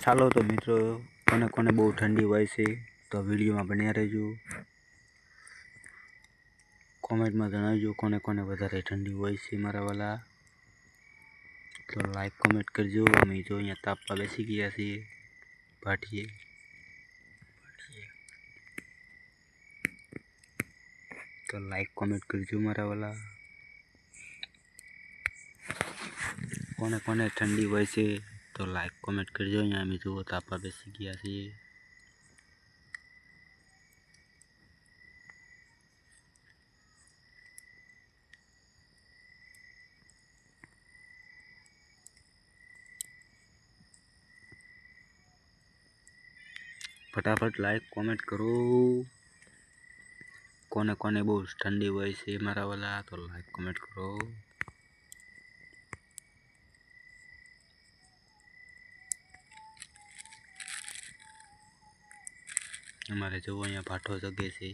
चालो तो मित्रों कोने-कोने बहुत ठंडी वॉइस है तो वीडियो में बने रहजो कमेंट में જણાવીજો કોને-કોને વધારે ઠંડી હોય છે મારા વાલા તો લાઈક કમેન્ટ કરજો મેં તો અહીંયા તાપવા બેસી ગયા સી ભાટિયે તો લાઈક કમેન્ટ કરજો મારા વાલા કોને-કોને ઠંડી હોય છે તો લાઈક કોમેન્ટ કરજો અહીંયા અમે જુઓ તાપા બેસી ગયા છીએ ફટાફટ લાઈક કોમેન્ટ કરો કોને કોને બહુ ઠંડી હોય છે મારા વાલા તો લાઈક કોમેન્ટ કરો અમારે જોવો અહીંયા ભાઠો જગે છે